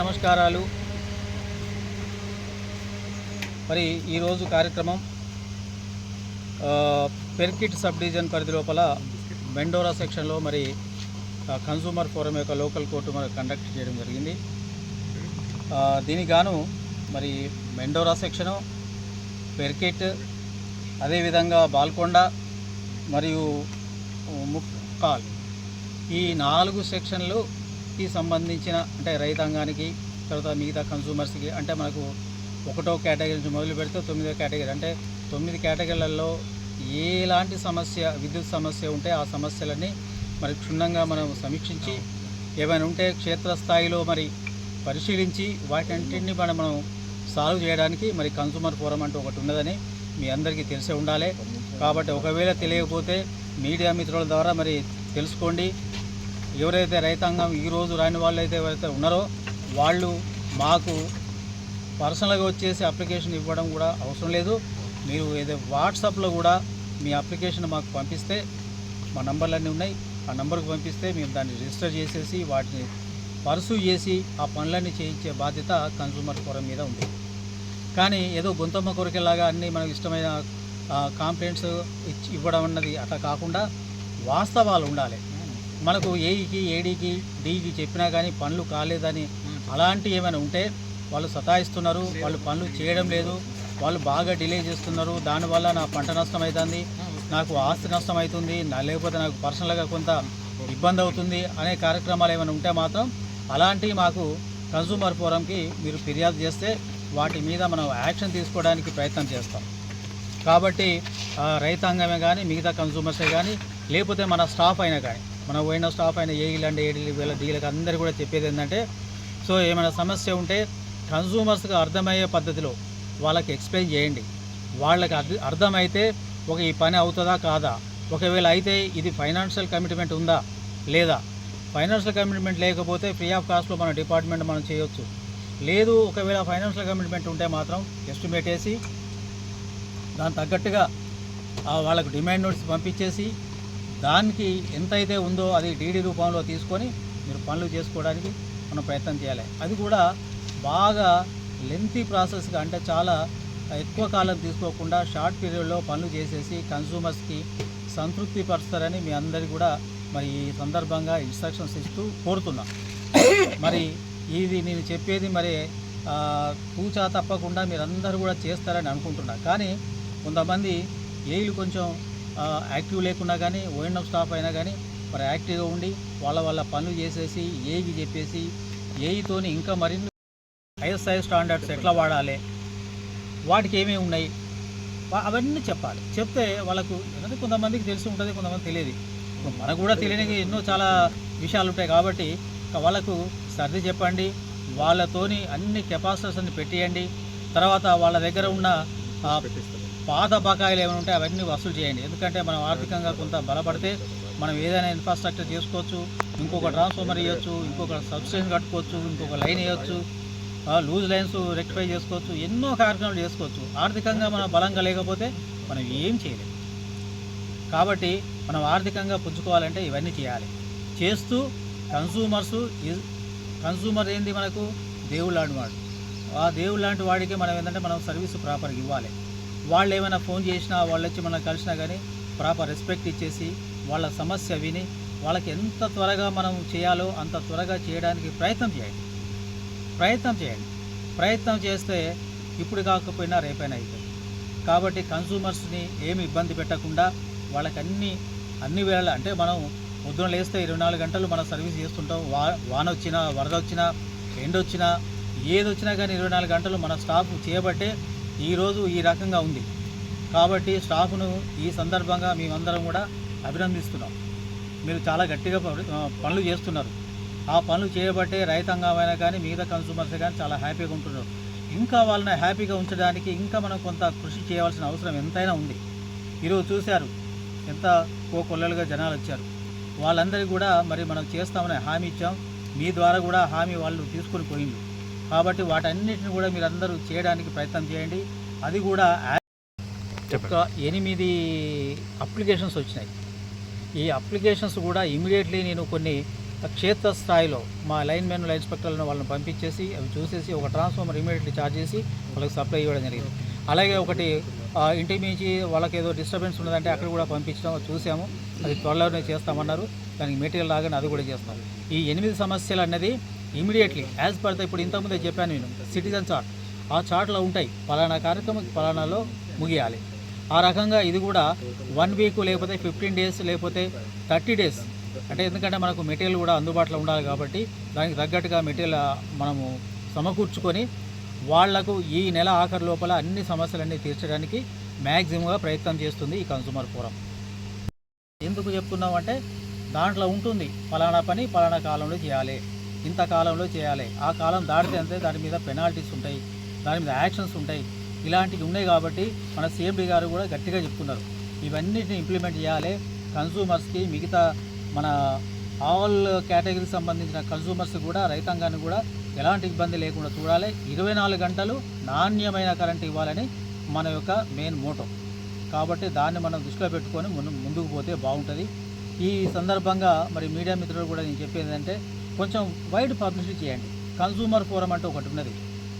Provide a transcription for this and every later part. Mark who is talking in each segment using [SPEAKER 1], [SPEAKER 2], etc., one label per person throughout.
[SPEAKER 1] నమస్కారాలు. మరి ఈరోజు కార్యక్రమం పెర్కిట్ సబ్ డివిజన్ పరిధి లోపల మెండోరా సెక్షన్లో మరి కన్సూమర్ ఫోరం యొక్క లోకల్ కోర్టు మరి కండక్ట్ చేయడం జరిగింది. దీనికి గాను మరి మెండోరా సెక్షను పెర్కిట్ అదేవిధంగా బాల్కొండ మరియు ముక్కాల్ ఈ నాలుగు సెక్షన్లు సెక్షన్లుకి సంబంధించిన అంటే రైతాంగానికి తర్వాత మిగతా కన్సూమర్స్కి అంటే మనకు ఒకటో కేటగిరీ నుంచి మొదలు పెడితే తొమ్మిదో కేటగిరీ. అంటే తొమ్మిది కేటగిరీలలో ఎలాంటి సమస్య విద్యుత్ సమస్య ఉంటే ఆ సమస్యలన్నీ మరి క్షుణ్ణంగా మనం సమీక్షించి ఏమైనా ఉంటే క్షేత్రస్థాయిలో మరి పరిశీలించి వాటన్నింటినీ మనం మనం సాల్వ్ చేయడానికి మరి కన్సూమర్ ఫోరం అంటూ ఒకటి ఉన్నదని మీ అందరికీ తెలిసే ఉండాలి. కాబట్టి ఒకవేళ తెలియకపోతే మీడియా మిత్రుల ద్వారా మరి తెలుసుకోండి. ఎవరైతే రైతాంగం ఈరోజు రాని వాళ్ళు అయితే ఎవరైతే ఉన్నారో వాళ్ళు మాకు పర్సనల్గా వచ్చేసి అప్లికేషన్ ఇవ్వడం కూడా అవసరం లేదు. మీరు ఏదో వాట్సాప్లో కూడా మీ అప్లికేషన్ మాకు పంపిస్తే మా నంబర్లన్నీ ఉన్నాయి. ఆ నంబర్కి పంపిస్తే మేము దాన్ని రిజిస్టర్ చేసేసి వాటిని పర్సూ చేసి ఆ పనులన్నీ చేయించే బాధ్యత కన్సూమర్ ఫోరం మీద ఉంది. కానీ ఏదో గొంతమ్మ కొరికేలాగా అన్నీ మనకు ఇష్టమైన కాంప్లైంట్స్ ఇచ్చి ఇవ్వడం అన్నది అట్లా కాకుండా వాస్తవాలు ఉండాలి. మనకు ఏఈకి ఏడీకి డీకి చెప్పినా కానీ పనులు కాలేదని అలాంటి ఏమైనా ఉంటే వాళ్ళు సతాయిస్తున్నారు వాళ్ళు పనులు చేయడం లేదు వాళ్ళు బాగా డిలే చేస్తున్నారు దానివల్ల నా పంట నష్టం అవుతుంది నాకు ఆస్తి నష్టం అవుతుంది నా లేకపోతే నాకు పర్సనల్గా కొంత ఇబ్బంది అవుతుంది అనే కార్యక్రమాలు ఏమైనా ఉంటే మాత్రం అలాంటివి మాకు కన్సూమర్ ఫోరంకి మీరు ఫిర్యాదు చేస్తే వాటి మీద మనం యాక్షన్ తీసుకోవడానికి ప్రయత్నం చేస్తాం. కాబట్టి రైతాంగమే కానీ మిగతా కన్సూమర్సే కానీ లేకపోతే మన స్టాఫ్ అయినా కానీ. మన పోయిన స్టాఫ్ అయిన ఏఈలు అంటే ఏడీలు వీళ్ళ డీలకు అందరూ కూడా చెప్పేది ఏంటంటే సో ఏమైనా సమస్య ఉంటే కన్సూమర్స్కి అర్థమయ్యే పద్ధతిలో వాళ్ళకి ఎక్స్ప్లెయిన్ చేయండి. వాళ్ళకి అర్థ అర్థమైతే ఒక ఈ పని అవుతుందా కాదా? ఒకవేళ అయితే ఇది ఫైనాన్షియల్ కమిట్మెంట్ ఉందా? లేదా? ఫైనాన్షియల్ కమిట్మెంట్ లేకపోతే ఫ్రీ ఆఫ్ కాస్ట్లో మన డిపార్ట్మెంట్ మనం చేయొచ్చు. లేదు ఒకవేళ ఫైనాన్షియల్ కమిట్మెంట్ ఉంటే మాత్రం ఎస్టిమేట్ వేసి దాని తగ్గట్టుగా వాళ్ళకు డిమాండ్ నోట్స్ పంపించేసి దానికి ఎంత అయితే ఉందో అది డీడీ రూపంలో తీసుకొని మీరు పనులు చేసుకోవడానికి మనం ప్రయత్నం చేయాలి. అది కూడా బాగా లెంతీ ప్రాసెస్గా అంటే చాలా ఎక్కువ కాలం తీసుకోకుండా షార్ట్ పీరియడ్లో పనులు చేసేసి కన్సూమర్స్కి సంతృప్తి పరుస్తారని మీ అందరికీ కూడా మరి ఈ సందర్భంగా ఇన్స్ట్రక్షన్స్ ఇస్తూ కోరుతున్నా. మరి ఇది నేను చెప్పేది మరి కూచా తప్పకుండా మీరందరూ కూడా చేస్తారని అనుకుంటున్నా. కానీ కొంతమంది ఏళ్ళు కొంచెం యాక్టివ్ లేకున్నా కానీ ఓఎన్ఎం స్టాఫ్ అయినా కానీ మరి యాక్టివ్గా ఉండి వాళ్ళ వాళ్ళ పనులు చేసేసి ఏవి చెప్పేసి ఏఈతోని ఇంకా మరిన్ని ఐఎస్ఐ స్టాండర్డ్స్ ఎట్లా వాడాలి వాటికి ఏమేమి ఉన్నాయి అవన్నీ చెప్పాలి. చెప్తే వాళ్ళకు ఎందుకంటే కొంతమందికి తెలిసి ఉంటుంది కొంతమంది తెలియదు. ఇప్పుడు మనకు కూడా తెలియని ఎన్నో చాలా విషయాలు ఉంటాయి కాబట్టి వాళ్ళకు సర్ది చెప్పండి వాళ్ళతోని అన్ని కెపాసిటర్స్ అన్ని పెట్టేయండి తర్వాత వాళ్ళ దగ్గర ఉన్న ఆ, పాత బకాయిలు ఏమైనా ఉంటే అవన్నీ వసూలు చేయండి. ఎందుకంటే మనం ఆర్థికంగా కొంత బలపడితే మనం ఏదైనా ఇన్ఫ్రాస్ట్రక్చర్ చేసుకోవచ్చు ఇంకొక ట్రాన్స్ఫార్మర్ ఇవ్వచ్చు ఇంకొక సబ్స్టేషన్ కట్టుకోవచ్చు ఇంకొక లైన్ వేయచ్చు లూజ్ లైన్స్ రెక్టిఫై చేసుకోవచ్చు ఎన్నో కార్యక్రమాలు చేసుకోవచ్చు. ఆర్థికంగా మనం బలంగా లేకపోతే మనం ఏం చేయలేం. కాబట్టి మనం ఆర్థికంగా పుంజుకోవాలంటే ఇవన్నీ చేయాలి. చేస్తూ కన్సూమర్స్ కన్సూమర్ ఏంది మనకు? దేవుడు లాంటి వాడు. ఆ దేవుడు లాంటి వాడికి మనం ఏంటంటే మనం సర్వీస్ ప్రాపర్గా ఇవ్వాలి. వాళ్ళు ఏమైనా ఫోన్ చేసినా వాళ్ళు వచ్చి మనం కలిసినా కానీ ప్రాపర్ రెస్పెక్ట్ ఇచ్చేసి వాళ్ళ సమస్య విని వాళ్ళకి ఎంత త్వరగా మనం చేయాలో అంత త్వరగా చేయడానికి ప్రయత్నం చేయండి. ప్రయత్నం చేయండి. ప్రయత్నం చేస్తే ఇప్పుడు కాకపోయినా రేపైనా అవుతుంది కాబట్టి కన్సూమర్స్ని ఏమి ఇబ్బంది పెట్టకుండా వాళ్ళకి అన్ని అన్ని వేళ అంటే మనం పొద్దున లేస్తే ఇరవై నాలుగు గంటలు మనం సర్వీస్ చేస్తుంటాం. వా వాన వచ్చినా వరద వచ్చినా ఎండ వచ్చినా ఏది వచ్చినా కానీ ఇరవై నాలుగు గంటలు మన స్టాఫ్ చేయబట్టే ఈరోజు ఈ రకంగా ఉంది. కాబట్టి స్టాఫ్ను ఈ సందర్భంగా మేమందరం కూడా అభినందిస్తున్నాం. మీరు చాలా గట్టిగా ప- పనులు చేస్తున్నారు. ఆ పనులు చేయబట్టే రైతాంగమైనా కానీ మిగతా కన్సూమర్స్ కానీ చాలా హ్యాపీగా ఉంటున్నారు. ఇంకా వాళ్ళని హ్యాపీగా ఉంచడానికి ఇంకా మనం కొంత కృషి చేయవలసిన అవసరం ఎంతైనా ఉంది. ఈరోజు చూశారు ఎంత కోకొల్లలుగా జనాలు వచ్చారు. వాళ్ళందరికీ కూడా మరి మనం చేస్తామని హామీ ఇచ్చాం. మీ ద్వారా కూడా హామీ వాళ్ళు తీసుకొని పోయింది కాబట్టి వాటన్నిటిని కూడా మీరందరూ చేయడానికి ప్రయత్నం చేయండి. అది కూడా ఒక ఎనిమిది అప్లికేషన్స్ వచ్చినాయి. ఈ అప్లికేషన్స్ కూడా ఇమీడియట్లీ నేను కొన్ని క్షేత్ర స్థాయిలో మా లైన్ మెన్ లైన్ ఇన్స్పెక్టర్లను వాళ్ళని పంపించేసి అవి చూసేసి ఒక ట్రాన్స్ఫార్మర్ ఇమీడియట్లీ చార్జ్ చేసి వాళ్ళకి సప్లై ఇవ్వడం జరిగింది. అలాగే ఒకటి ఆ, ఇంటికి మించి వాళ్ళకి ఏదో డిస్టర్బెన్స్ ఉన్నదంటే అక్కడ కూడా పంపించడం చూసాము. అది త్వరలోనే చేస్తామన్నారు. దానికి మెటీరియల్ రాగానే అది కూడా చేస్తాం ఈ ఎనిమిది సమస్యలు అన్నది ఇమీడియట్లీ యాజ్ పర్ ద ఇప్పుడు ఇంతకుముందే చెప్పాను నేను సిటిజన్ చార్ట్ ఆ చార్ట్లో ఉంటాయి. పలానా కార్యక్రమం పలానాలో ముగియాలి. ఆ రకంగా ఇది కూడా వన్ వీక్ లేకపోతే ఫిఫ్టీన్ డేస్ లేకపోతే థర్టీ డేస్ అంటే ఎందుకంటే మనకు మెటీరియల్ కూడా అందుబాటులో ఉండాలి కాబట్టి దానికి తగ్గట్టుగా మెటీరియల్ మనము సమకూర్చుకొని వాళ్ళకు ఈ నెల ఆఖరి లోపల అన్ని సమస్యలన్నీ తీర్చడానికి మ్యాక్సిమంగా ప్రయత్నం చేస్తుంది ఈ కన్సూమర్ ఫోరం ఎందుకు చెప్తున్నామంటే దాంట్లో ఉంటుంది. ఫలానా పని ఫలానా కాలంలో చేయాలి. ఇంత కాలంలో చేయాలి. ఆ కాలం దాటితే అంతే దాని మీద పెనాల్టీస్ ఉంటాయి దాని మీద యాక్షన్స్ ఉంటాయి. ఇలాంటివి ఉన్నాయి కాబట్టి మన సిఎండి గారు కూడా గట్టిగా చెప్తున్నారు. ఇవన్నిటిని ఇంప్లిమెంట్ చేయాలి. కన్సూమర్స్కి మిగతా మన ఆల్ కేటగిరీకి సంబంధించిన కన్సూమర్స్ కూడా రైతాంగాన్ని కూడా ఎలాంటి ఇబ్బంది లేకుండా చూడాలి. ఇరవై నాలుగు గంటలు నాణ్యమైన కరెంట్ ఇవ్వాలని మన యొక్క మెయిన్ మోటో కాబట్టి దాన్ని మనం దృష్టిలో పెట్టుకొని ముందు ముందుకు పోతే బాగుంటుంది. ఈ సందర్భంగా మరి మీడియా మిత్రులు కూడా నేను చెప్పేది అంటే కొంచెం వైడ్ పబ్లిసిటీ చేయండి. కన్సూమర్ ఫోరం అంటే ఒకటి ఉన్నది.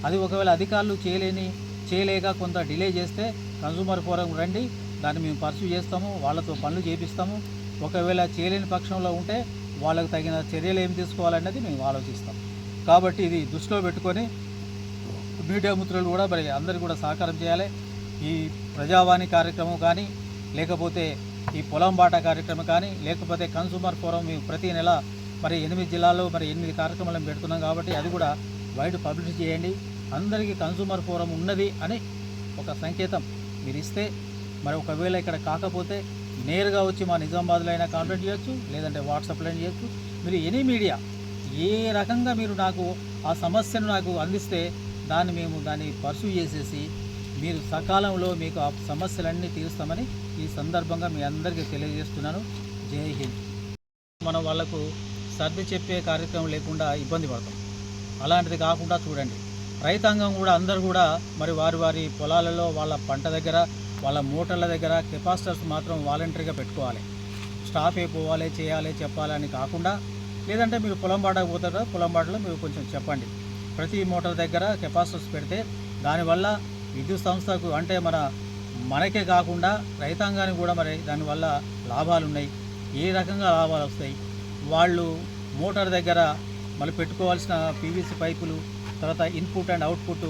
[SPEAKER 1] అది ఒకవేళ అధికారులు చేయలేని చేయలేక కొంత డిలే చేస్తే కన్సూమర్ ఫోరం రండి. దాన్ని మేము పర్సూ చేస్తాము. వాళ్ళతో పనులు చేపిస్తాము. ఒకవేళ చేయలేని పక్షంలో ఉంటే వాళ్ళకు తగిన చర్యలు ఏం తీసుకోవాలన్నది మేము ఆలోచిస్తాం. కాబట్టి ఇది దృష్టిలో పెట్టుకొని మీడియా మిత్రులు కూడా మరి అందరికీ కూడా సహకారం చేయాలి. ఈ ప్రజావాణి కార్యక్రమం కానీ లేకపోతే ఈ పొలం బాట కార్యక్రమం కానీ లేకపోతే కన్సూమర్ ఫోరం మేము ప్రతి నెల మరి ఎనిమిది జిల్లాల్లో మరి ఎనిమిది కార్యక్రమాలను పెడుతున్నాం కాబట్టి అది కూడా వైడ్ పబ్లిసిటీ చేయండి. అందరికీ కన్సూమర్ ఫోరం ఉన్నది అని ఒక సంకేతం మీరు ఇస్తే మరి ఒకవేళ ఇక్కడ కాకపోతే నేరుగా వచ్చి మా నిజామాబాద్లో అయినా కాంటాక్ట్ చేయొచ్చు లేదంటే వాట్సాప్లో అయినా చేయొచ్చు. మీరు ఎనీ మీడియా ఏ రకంగా మీరు నాకు ఆ సమస్యను నాకు అందిస్తే దాన్ని మేము దాన్ని పర్సూ చేసేసి మీరు సకాలంలో మీకు ఆ సమస్యలన్నీ తీరుస్తామని ఈ సందర్భంగా మీ అందరికీ తెలియజేస్తున్నాను. జై హింద్. మనం వాళ్ళకు సర్ది చెప్పే కార్యక్రమం లేకుండా ఇబ్బంది పడతాం. అలాంటిది కాకుండా చూడండి రైతాంగం కూడా అందరు కూడా మరి వారి వారి పొలాలలో వాళ్ళ పంట దగ్గర వాళ్ళ మోటార్ల దగ్గర కెపాసిటర్స్ మాత్రం వాలంటరీగా పెట్టుకోవాలి. స్టాఫ్ అయిపోవాలి చేయాలి చెప్పాలని కాకుండా లేదంటే మీరు పొలం బాటకు పోతారా? పొలం బాటలో మీరు కొంచెం చెప్పండి. ప్రతి మోటార్ దగ్గర కెపాసిటర్స్ పెడితే దానివల్ల విద్యుత్ సంస్థకు అంటే మన మనకే కాకుండా రైతాంగానికి కూడా మరి దానివల్ల లాభాలు ఉన్నాయి ఏ రకంగా లాభాలు వస్తాయి? వాళ్ళు మోటార్ దగ్గర మళ్ళీ పెట్టుకోవాల్సిన పీవీసీ పైపులు తర్వాత ఇన్పుట్ అండ్ అవుట్పుట్